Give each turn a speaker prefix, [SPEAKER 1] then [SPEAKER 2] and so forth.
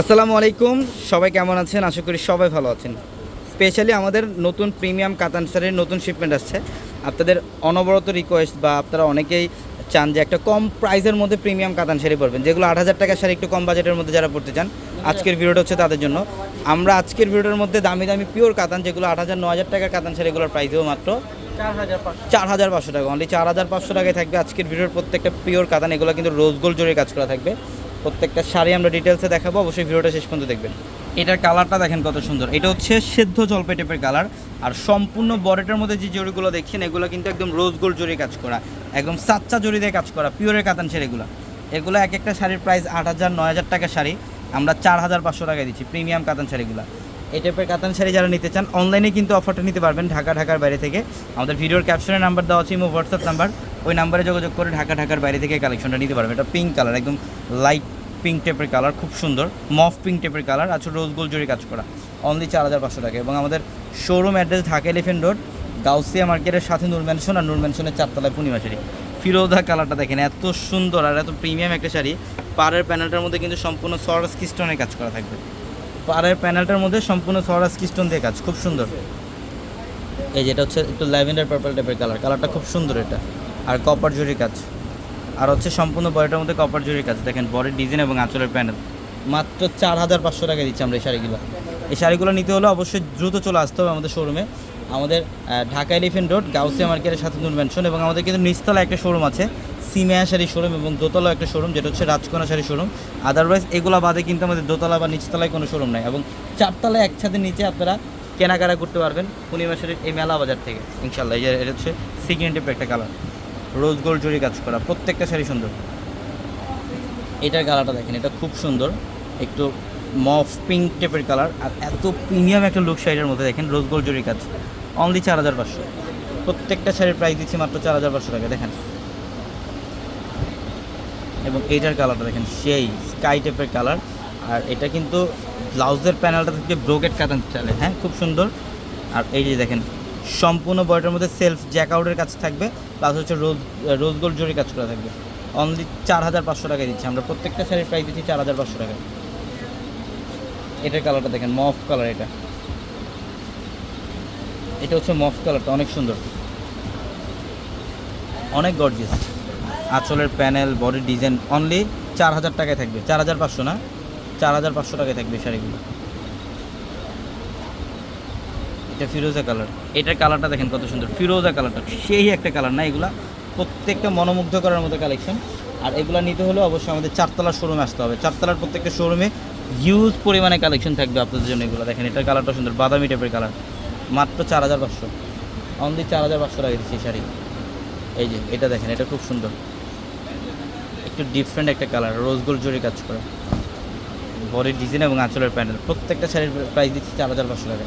[SPEAKER 1] আসসালামু আলাইকুম। সবাই কেমন আছেন? আশা করি সবাই ভালো আছেন। স্পেশালি আমাদের নতুন প্রিমিয়াম কাতান শাড়ির নতুন শিপমেন্ট আসছে। আপনাদের অনবরত রিকোয়েস্ট বা আপনারা অনেকেই চান যে একটা কম প্রাইসের মধ্যে প্রিমিয়াম কাতান শাড়ি পরবেন, যেগুলো আট হাজার টাকার শাড়ি একটু কম বাজেটের মধ্যে যারা পড়তে চান, আজকের ভিডিওটা হচ্ছে তাদের জন্য। আমরা আজকের ভিডিওর মধ্যে দামি দামি পিওর কাতান যেগুলো আট হাজার ন হাজার টাকার কাতান শাড়িগুলোর প্রাইসেও মাত্র
[SPEAKER 2] চার হাজার পাঁচশো
[SPEAKER 1] চার হাজার পাঁচশো টাকা। অনলি চার হাজার পাঁচশো টাকায় থাকবে আজকের ভিডিওর প্রত্যেকটা পিওর কাতান এগুলো কিন্তু রোজ গোল্ড জোরে কাজ করা থাকবে। প্রত্যেকটা শাড়ি আমরা ডিটেলসে দেখাবো, অবশ্যই ভিডিওটা শেষ পর্যন্ত দেখবেন। এটার কালারটা দেখেন কত সুন্দর। এটা হচ্ছে সেদ্ধ জলপাই টাইপের কালার আর সম্পূর্ণ বরেটের মধ্যে যে জরিগুলো দেখছেন, এগুলো কিন্তু একদম রোজ গোল্ড জরি কাজ করা, একদম সাচ্চা জরি দিয়ে কাজ করা পিওরের কাতান শাড়িগুলো এগুলো। এক একটা শাড়ির প্রাইস আট হাজার, নয় হাজার টাকা শাড়ি, আমরা চার হাজার পাঁচশো টাকায় দিচ্ছি প্রিমিয়াম কাতান শাড়িগুলো এই টাইপের কাতান শাড়ি যারা নিতে চান অনলাইনে কিন্তু অফারটা নিতে পারবেন, ঢাকা, ঢাকার বাইরে থেকে। আমাদের ভিডিওর ক্যাপশনের নাম্বার দেওয়া আছে, ইমো হোয়াটসঅ্যাপ নাম্বার ওই নাম্বারে যোগাযোগ করে ঢাকা, ঢাকার বাইরে থেকে কালেকশনটা নিতে পারবেন। এটা পিঙ্ক কালার একদম লাইট পিঙ্ক টাইপের কালার খুব সুন্দর। মফ পিঙ্ক টাইপের কালার আছে রোজ গোল্ড জরি কাজ করা। অনলি চার হাজার পাঁচশো টাকা। এবং আমাদের showroom address Dhaka elephant road Gausia মার্কেটের সাথে নূর ম্যানশন আর নূর ম্যানশনের চারতলায় পূর্ণিমা শাড়ি। ফিরোজা কালারটা দেখেন, এত সুন্দর আর এত প্রিমিয়াম একটা শাড়ি। পাড়ের প্যানেলটার মধ্যে কিন্তু সম্পূর্ণ সরাস কিস্টনের কাজ করা থাকবে। পাড়ের প্যানেলটার মধ্যে সম্পূর্ণ সরাস কিস্টন দিয়ে কাজ, খুব সুন্দর। এই যেটা হচ্ছে একটু ল্যাভেন্ডার পার্পল টাইপের কালার কালারটা খুব সুন্দর এটা। আর কপার জরি কাজ। আর হচ্ছে সম্পূর্ণ বডিটার মধ্যে কপার জরি কাজ। দেখেন বডির ডিজাইন এবং আঁচলের প্যানেল মাত্র চার হাজার পাঁচশো টাকা দিচ্ছি আমরা এই শাড়িগুলো। এই শাড়িগুলো নিতে হলে অবশ্যই দ্রুত চলে আসতে হবে আমাদের শোরুমে আমাদের ঢাকা এলিফেন্ট রোড গাউসিয়া মার্কেটের সাথে নূর ম্যানশন এবং আমাদের কিন্তু নিচতলা একটা শোরুম আছে, সিমেয়া শাড়ি শোরুম এবং দোতলা একটা শোরুম যেটা হচ্ছে রাজকোনা শাড়ি শোরুম আদারওয়াইজ এগুলো বাদে কিন্তু আমাদের দোতলা বা নিচতলায় কোনো শোরুম নাই এবং চারতলায় একসাথে নিচে আপনারা কেনাকাটা করতে পারবেন পূর্ণিমা শাড়ির এই মেলা বাজার থেকে ইনশাল্লাহ এটা হচ্ছে টাইপের একটা কালার রোজ গোল্ড জরি কাজ করা, প্রত্যেকটা শাড়ি সুন্দর। এটার কালারটা দেখেন, এটা খুব সুন্দর। একটু মফ পিঙ্ক টাইপের কালার, আর এত প্রিমিয়াম একটা লুক শাড়িটার মধ্যে দেখেন, রোজ গোল্ড জরি কাজ। অনলি চার হাজার পাঁচশো। প্রত্যেকটা শাড়ির প্রাইস দিচ্ছি মাত্র চার হাজার পাঁচশো টাকা, দেখেন। এবং এইটার কালারটা দেখেন, সেই স্কাই টাইপের কালার। আর এটা কিন্তু ব্লাউজের প্যানেলটা থেকে ব্রোকেট কাটান চলে হ্যাঁ খুব সুন্দর। আর এই যে দেখেন সম্পূর্ণ বয়টার মধ্যে সেলফ জ্যাক আউটের কাজ থাকবে প্লাস হচ্ছে রোজ রোজ গোল্ড জরি কাজ করা থাকবে। অনলি চার হাজার পাঁচশো টাকায় দিচ্ছি, আমরা প্রত্যেকটা শাড়ির প্রাইস দিচ্ছি চার হাজার পাঁচশো টাকা এটার কালারটা দেখেন মফ কালার এটা। এটা হচ্ছে মফ কালারটা অনেক সুন্দর। অনেক গর্জিয়াস আঁচলের প্যানেল বডি ডিজাইন অনলি চার হাজার টাকায় থাকবে। চার হাজার পাঁচশো না, চার হাজার পাঁচশো টাকায় থাকবে শাড়িগুলো। এটা ফিরোজা কালার এটার কালারটা দেখেন কত সুন্দর। ফিরোজা কালারটা সেই একটা কালার না এগুলা। প্রত্যেকটা মনোমুগ্ধ করার মতো কালেকশন আর এগুলো নিতে হলে অবশ্যই আমাদের চারতলার শোরুমে আসতে হবে। চারতলার প্রত্যেকটা শোরুমে হিউজ পরিমাণে কালেকশন থাকবে আপনাদের জন্য এগুলো। দেখেন, এটার কালারটা সুন্দর। বাদামি টাইপের কালার মাত্র চার হাজার পাঁচশো। অনলি চার হাজার পাঁচশো টাকা দিচ্ছি শাড়ি। এই যে, এটা দেখেন, এটা খুব সুন্দর। একটু ডিফারেন্ট একটা কালার রোজ গোল্ড জরি কাজ করে। বডির ডিজাইন এবং আঁচলের প্যানেল প্রত্যেকটা শাড়ির প্রাইস দিচ্ছি চার হাজার পাঁচশো টাকা